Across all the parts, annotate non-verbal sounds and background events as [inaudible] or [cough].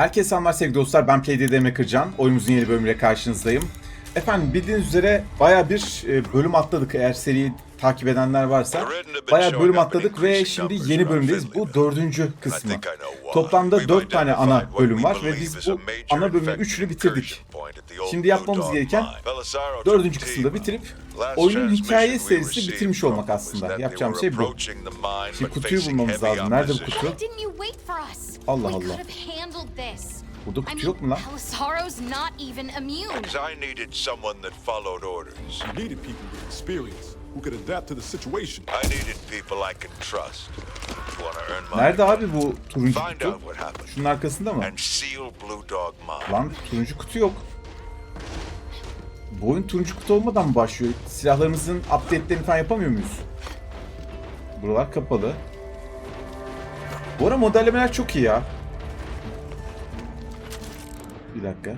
Herkese selamlar sevgili dostlar. Ben PDD Kırcan. Oyunumuzun yeni bölümüyle karşınızdayım. Efendim bildiğiniz üzere baya bir e, bölüm atladık. Eğer seriyi takip edenler varsa baya bölüm atladık ve şimdi yeni bölümdeyiz. Bu dördüncü kısmı. Toplamda dört tane ana bölüm var ve biz bu ana bölümün üçünü bitirdik. Şimdi yapmamız gereken dördüncü kısımda bitirip oyunun hikaye serisini bitirmiş olmak aslında. Yapacağım şey bu. Şimdi kutuyu bulmamız lazım. Nerede bu kutu? Allah we Allah. could have handled this. Burada kutu yok mu lan? Pelisaro's not even immune. Because I needed someone that followed orders. You needed people with experience who could adapt to the situation. I needed people I could trust. Nerede abi bu turuncu Find kutu? out what happened Şunun arkasında mı? and seal Blue Dog mine. Lan turuncu kutu yok. Bu oyun turuncu kutu olmadan mı başlıyor? Silahlarımızın update'lerini falan yapamıyor muyuz? Buralar kapalı. Bu ara modellemeler çok iyi ya. Bir dakika.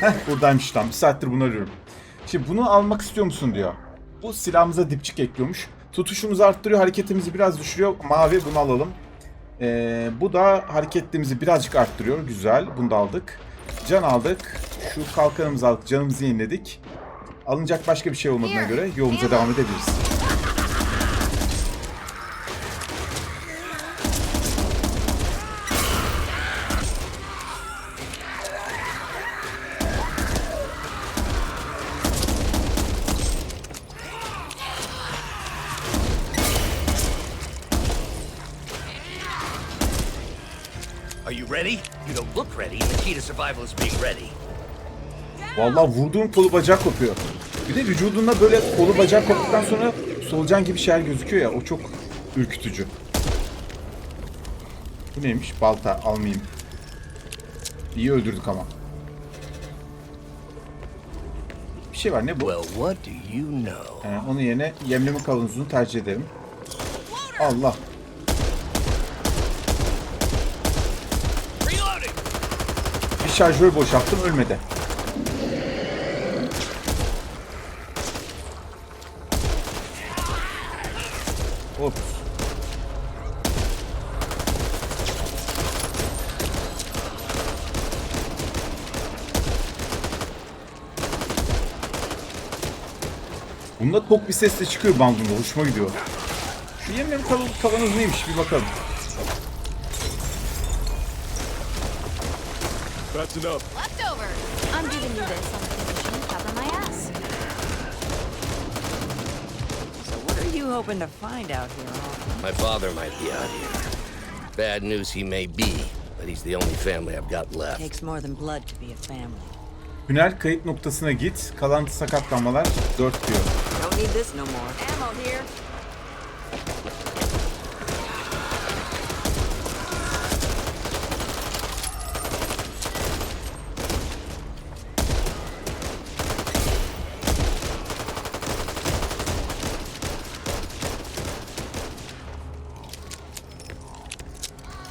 Heh buradaymış tam. Bir saattir bunu arıyorum. Şimdi bunu almak istiyor musun diyor. Bu silahımıza dipçik ekliyormuş. Tutuşumuzu arttırıyor, hareketimizi biraz düşürüyor. Mavi bunu alalım. Ee, bu da hareketimizi birazcık arttırıyor. Güzel. Bunu da aldık. Can aldık. Şu kalkanımızı aldık. Canımızı yeniledik. Alınacak başka bir şey olmadığına göre yolumuza devam edebiliriz. Vallahi vurduğun kolu bacak kopuyor. Bir de vücudunda böyle kolu bacak koptuktan sonra solucan gibi şeyler gözüküyor ya. O çok ürkütücü. Bu neymiş? Balta almayayım. İyi öldürdük ama. Bir şey var ne bu? Well, what do you know? Ee, onun yerine yemleme kavanozunu tercih ederim. Allah. Bir şarjör boşalttım ölmedi. Ops. Bunda tok bir sesle çıkıyor bandında. Hoşuma gidiyor. Şu kav- kavanoz neymiş bir bakalım. That's enough. Leftover. I'm giving you this on the condition you cover my ass. So what are you hoping to find out here? My father might be out here. Bad news he may be, but he's the only family I've got left. Takes more than blood to be a family. Tünel kayıt noktasına git. Kalan sakatlanmalar 4 diyor. Don't need this no more. Ammo here.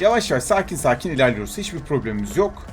Yavaş yavaş sakin sakin ilerliyoruz. Hiçbir problemimiz yok.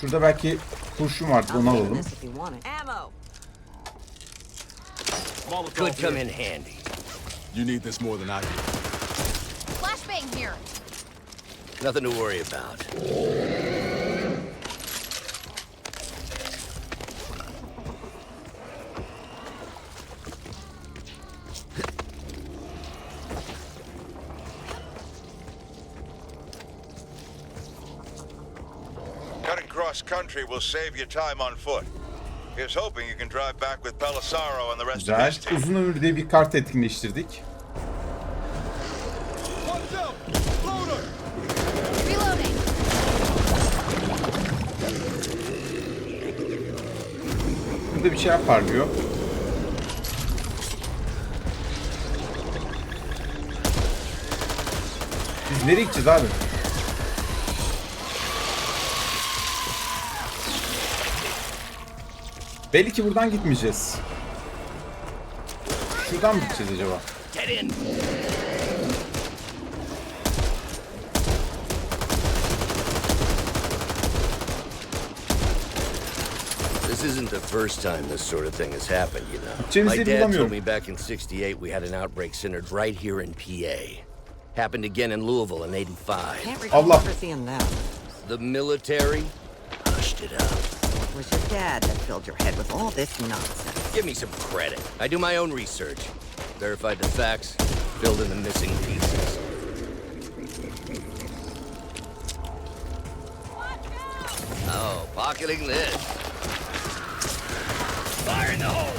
Şurada belki kurşun vardı onu alalım. this if you want it. Ammo. Molotov Could come here. in handy. You need this more than I do. Flashbang here. Nothing to worry about. Country will save you time on foot. Here's hoping you can drive back with Belisaro and the rest of Güzel. his team. Uzun ömürlü diye bir kart etkinleştirdik. Burada bir şeyler parlıyor. Biz nereye gideceğiz abi? Belli ki buradan gitmeyeceğiz. Şuradan mı gideceğiz acaba? Get in! This isn't the first time this sort of thing has happened, you know. James My dad told me back in 68 we had an outbreak centered right here in PA. Happened again in Louisville in 85. Can't recall Allah. seeing that. The military hushed it up. It was your dad that filled your head with all this nonsense. Give me some credit. I do my own research. Verified the facts, filled in the missing pieces. Oh, pocketing this. Fire in the hole!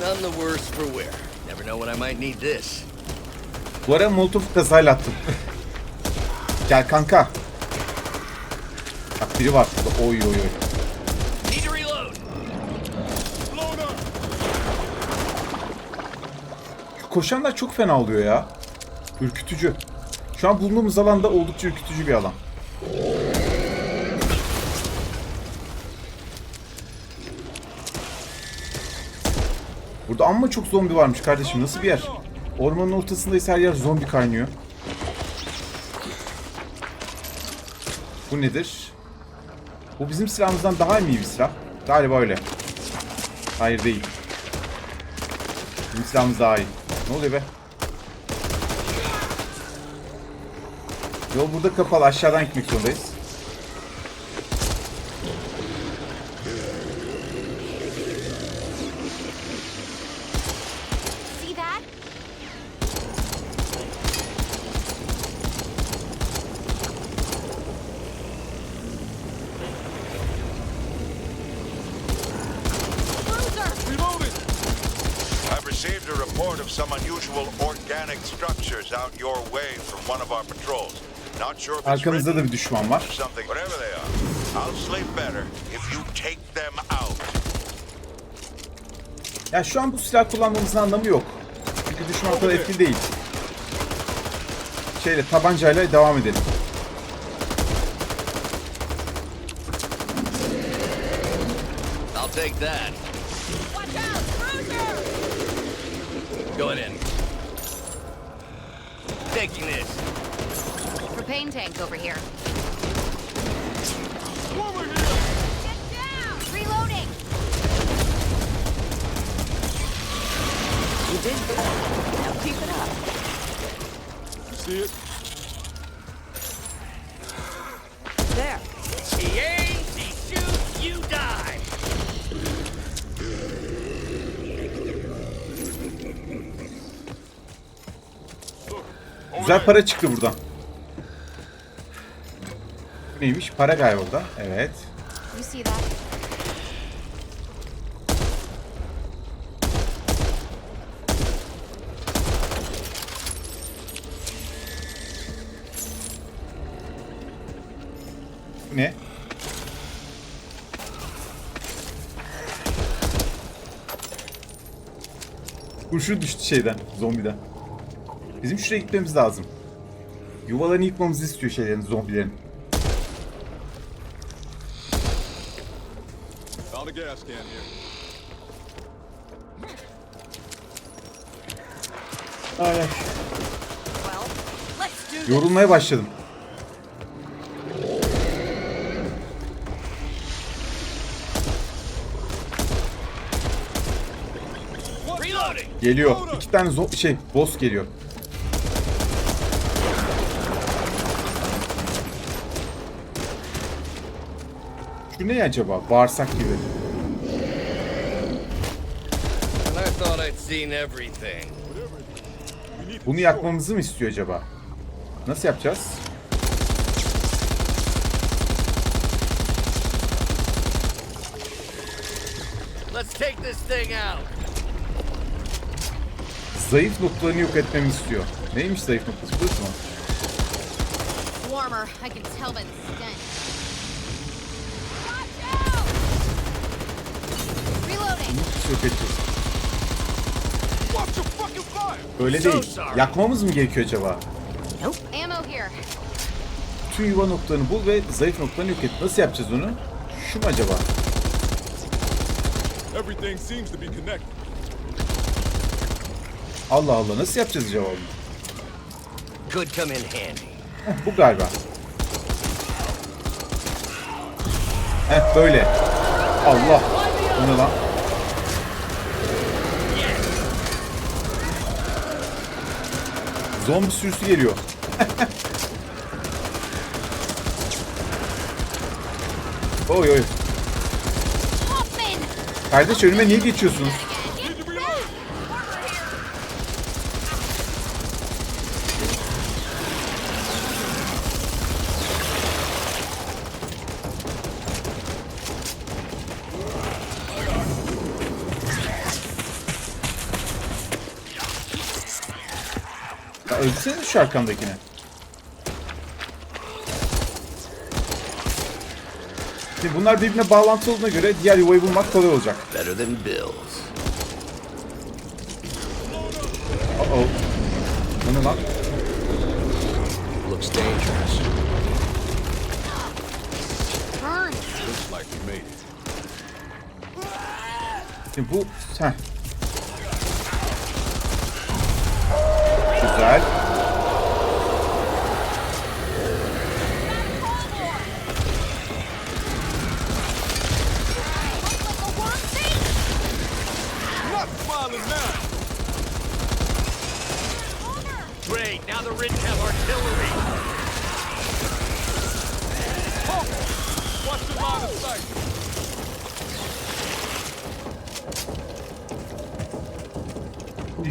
None the worse for wear. Never know when I might need this. Bu ara molotof kazayla attım. Gel kanka. Bak biri var burada. Oy oy oy. Koşanlar çok fena oluyor ya. Ürkütücü. Şu an bulunduğumuz alanda oldukça ürkütücü bir alan. Burada amma çok zombi varmış kardeşim. Nasıl bir yer? Ormanın ortasındayız her yer zombi kaynıyor. Bu nedir? Bu bizim silahımızdan daha iyi bir silah? Galiba öyle. Hayır değil. Bizim silahımız daha iyi. Ne oluyor be? Yol burada kapalı. Aşağıdan gitmek zorundayız. Out your way from one of our patrols. Not sure if it's Arkamızda da bir düşman var. something. Whatever they are, I'll sleep better if you take them out. Ya şu an bu silah kullanmamızın anlamı yok. Çünkü düşman o kadar etkili değil. Şeyle tabancayla devam edelim. I'll take that. Watch out! Cruiser! Going in. Taking this. Propane tank over here. Over here! Get down! Reloading! You did good. Now keep it up. You see it? Güzel para çıktı buradan. Bu Neymiş? Para burada. Evet. Bu ne? Kurşun düştü şeyden, zombiden. Bizim şuraya gitmemiz lazım. Yuvalarını yıkmamızı istiyor şeylerin, zombilerin. Found a gas can here. Ay ay. Well, let's do this. Yorulmaya başladım. Geliyor. İki tane zo- şey, boss geliyor. Şu ne acaba? Bağırsak gibi. Bunu yakmamızı mı istiyor acaba? Nasıl yapacağız? Let's take this thing out. Zayıf noktalarını yok etmemi istiyor. Neymiş zayıf noktası? Mı? Warmer. I can tell by the stench. Watch out! Reloading! Nasıl yok edeceğiz? Öyle değil. Yakmamız mı gerekiyor acaba? Tüm yuva noktalarını bul ve zayıf noktalarını yok et. Nasıl yapacağız onu? Şu mu acaba? Allah Allah nasıl yapacağız acaba bunu? Could come in handy. Heh, bu galiba. Heh böyle. Allah. O ne lan? Zombi sürüsü geliyor. oy oy. Kardeş önüme niye geçiyorsunuz? Öldürsene şu arkamdakini. Şimdi bunlar birbirine bağlantılı olduğuna göre diğer yuvayı bulmak kolay olacak. Better than Bill's. Uh oh. Bu ne lan? Looks dangerous. Looks like we made it. Şimdi bu... Heh. Güzel.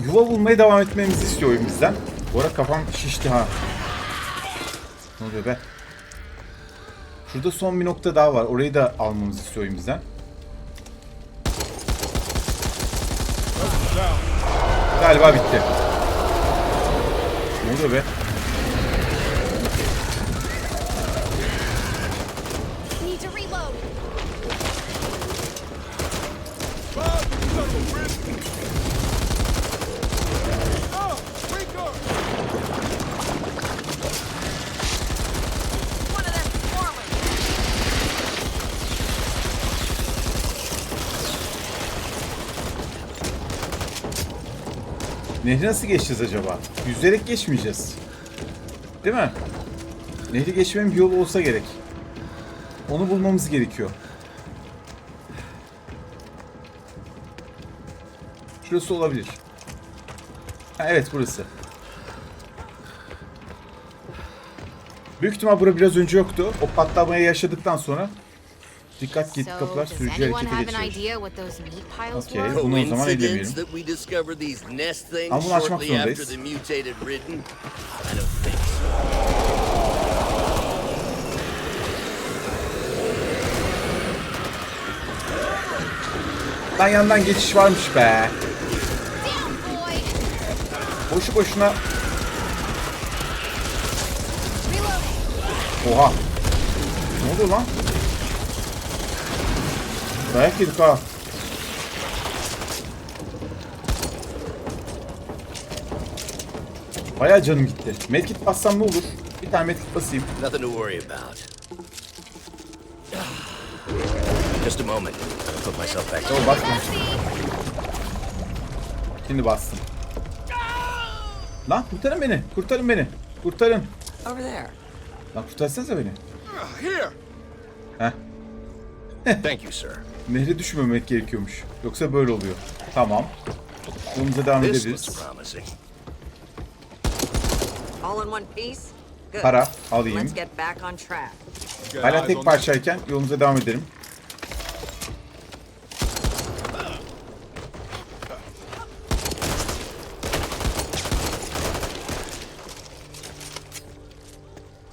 Yuva bulmaya devam etmemizi istiyor oyun bizden. Bu arada kafam şişti ha. Ne oluyor be? Şurada son bir nokta daha var. Orayı da almamızı istiyor oyun bizden. Galiba bitti. Ne oluyor be? Need to reload! Oh, wake up. One of them swarming. Nehri nasıl geçeceğiz acaba? Yüzerek geçmeyeceğiz. Değil mi? Nehri geçmenin bir yolu olsa gerek. Onu bulmamız gerekiyor. Şurası olabilir. Ha, evet burası. Büyük ihtimal bura biraz önce yoktu. O patlamayı yaşadıktan sonra dikkat git So, kapılar does sürücü anyone harekete have an geçiyor. idea what those meat piles Okay. were? Bunu o zaman ellemeyelim. Coincidence that we discovered these nest things Ama bunu açmak shortly after zorundayız. the mutated Ridden? I don't think so. Lan yandan geçiş varmış be. Down, boy! Boşu boşuna. Oha. Ne oluyor lan? Yedik ha. Bayağı canım gitti. Medkit bassam ne olur? Bir tane medkit basayım. Nothing to worry about. Just a moment. I'll put myself back Yo basma. Şimdi bastım. Lan kurtarın beni. Kurtarın beni. Kurtarın. Over there. Lan kurtarsanıza beni. Here. Heh. Thank you, sir. Nehre düşmemek gerekiyormuş. Yoksa böyle oluyor. Tamam. Yolumuza devam edebiliriz. promising. All in one piece? Good. Para alayım. Let's get back on track. Got Hala tek parçayken yolumuza devam edelim.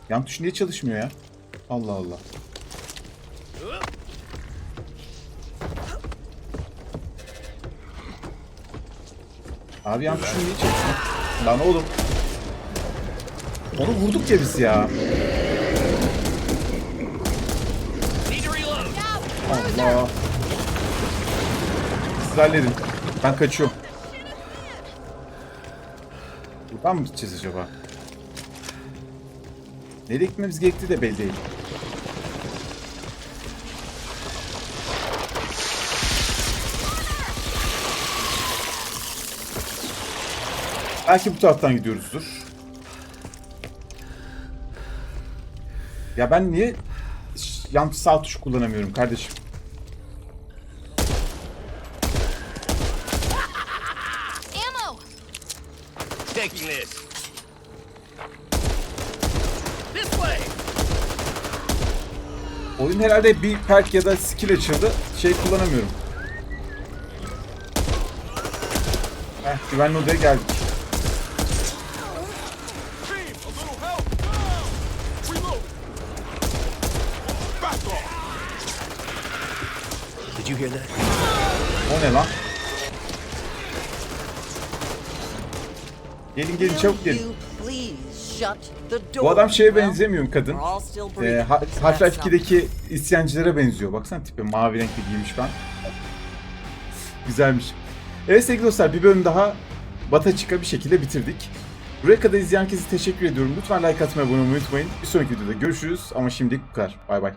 Yan tuş niye çalışmıyor ya? Allah Allah. Abi yan tuşu niye çalışmıyor? Lan oğlum. Onu vurduk ya biz ya. Allah. Siz halledin. Ben kaçıyorum. Buradan mı gideceğiz acaba? Nereye gitmemiz gerektiği de belli değil. Belki bu taraftan gidiyoruzdur. Ya ben niye yan sağ tuş kullanamıyorum kardeşim? Ammo. Taking this. This way. Oyun herhalde bir perk ya da skill açıldı. Şey kullanamıyorum. Heh, güvenli odaya geldik. Did you hear that? O ne lan? Gelin gelin çabuk gelin. Bu adam şeye benzemiyor kadın. Ee. Ha- Half-Life that's something. 2'deki isyancılara benziyor. Baksana tipi mavi renkli giymiş falan. [laughs] Güzelmiş. Evet sevgili dostlar bir bölüm daha bata çıka bir şekilde bitirdik. Buraya kadar izleyen herkese teşekkür ediyorum. Lütfen like atmayı, abone olmayı unutmayın. Bir sonraki videoda görüşürüz ama şimdilik bu kadar. Bay bay.